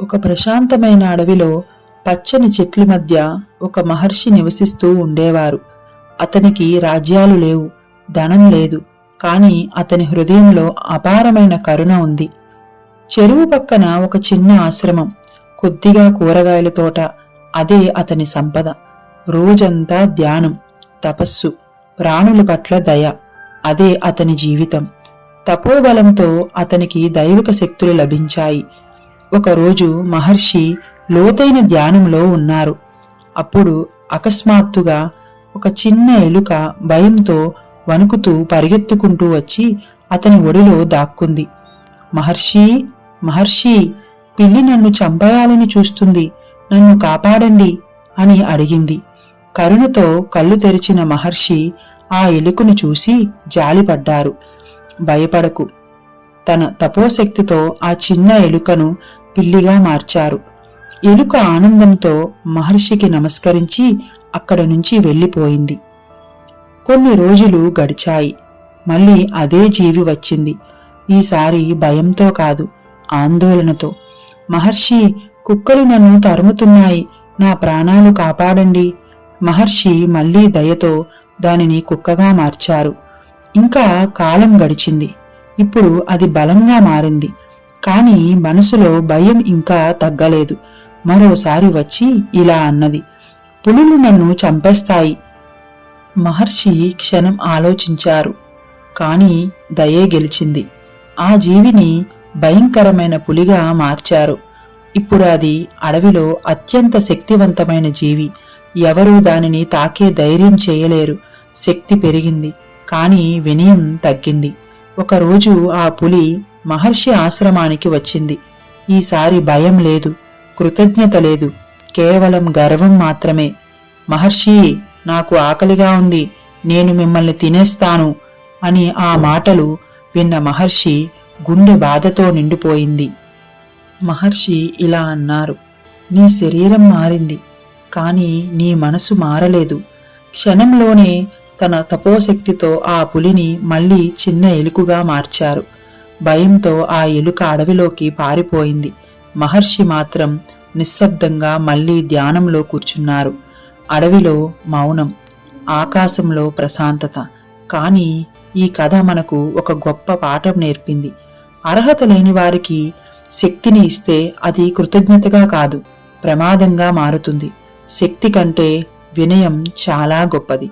ఒక ప్రశాంతమైన అడవిలో పచ్చని చెట్ల మధ్య ఒక మహర్షి నివసిస్తూ ఉండేవారు. అతనికి రాజ్యాలు లేవు ధనం లేదు కాని అతని హృదయంలో అపారమైన కరుణ ఉంది. చెరువు పక్కన ఒక చిన్న ఆశ్రమం కొద్దిగా కూరగాయల తోట అదే అతని సంపద. రోజంతా ధ్యానం తపస్సు ప్రాణుల పట్ల దయ అదే అతని జీవితం. తపోబలంతో అతనికి దైవిక శక్తులు లభించాయి. ఒకరోజు మహర్షి లోతైన ధ్యానంలో ఉన్నారు. అప్పుడు అకస్మాత్తుగా ఒక చిన్న ఎలుక భయంతో వణుకుతూ పరిగెత్తుకుంటూ వచ్చి అతని ఒడిలో దాక్కుంది. మహర్షి మహర్షి పిల్లి నన్ను చంపేయాలని చూస్తుంది. నన్ను కాపాడండి అని అడిగింది. కరుణతో కళ్ళు తెరిచిన మహర్షి ఆ ఎలుకను చూసి జాలిపడ్డారు. భయపడకు. తన తపోశక్తితో ఆ చిన్న ఎలుకను పిల్లిగా మార్చారు. ఎలుక ఆనందంతో మహర్షికి నమస్కరించి అక్కడ నుంచి వెళ్ళిపోయింది. కొన్ని రోజులు గడిచాయి. మళ్ళీ అదే జీవి వచ్చింది. ఈసారి భయంతో కాదు ఆందోళనతో. మహర్షి కుక్కలు నన్ను తరుముతున్నాయి. నా ప్రాణాలు కాపాడండి. మహర్షి మళ్ళీ దయతో దానిని కుక్కగా మార్చారు. ఇంకా కాలం గడిచింది. ఇప్పుడు అది బలంగా మారింది. కాని మనసులో భయం ఇంకా తగ్గలేదు. మరోసారి వచ్చి ఇలా అన్నది. పులులు నన్ను చంపేస్తాయి. మహర్షి క్షణం ఆలోచించారు. కాని దయే గెలిచింది. ఆ జీవిని భయంకరమైన పులిగా మార్చారు. ఇప్పుడు అది అడవిలో అత్యంత శక్తివంతమైన జీవి. ఎవరూ దానిని తాకే ధైర్యం చేయలేరు. శక్తి పెరిగింది. కానీ వినయం తగ్గింది. ఒకరోజు ఆ పులి మహర్షి ఆశ్రమానికి వచ్చింది. ఈసారి భయం లేదు కృతజ్ఞత లేదు కేవలం గర్వం మాత్రమే. మహర్షి నాకు ఆకలిగా ఉంది నేను మిమ్మల్ని తినేస్తాను అని ఆ మాటలు విన్న మహర్షి గుండె బాధతో నిండిపోయింది. మహర్షి ఇలా అన్నారు నీ శరీరం మారింది కాని నీ మనసు మారలేదు. క్షణంలోనే తన తపోశక్తితో ఆ పులిని మళ్ళీ చిన్న ఎలుకగా మార్చారు. భయంతో ఆ ఎలుక అడవిలోకి పారిపోయింది. మహర్షి మాత్రం నిశ్శబ్దంగా మళ్ళీ ధ్యానంలో కూర్చున్నారు. అడవిలో మౌనం ఆకాశంలో ప్రశాంతత. కానీ ఈ కథ మనకు ఒక గొప్ప పాఠం నేర్పింది. అర్హత లేని వారికి శక్తిని ఇస్తే అది కృతజ్ఞతగా కాదు ప్రమాదంగా మారుతుంది. శక్తి కంటే వినయం చాలా గొప్పది.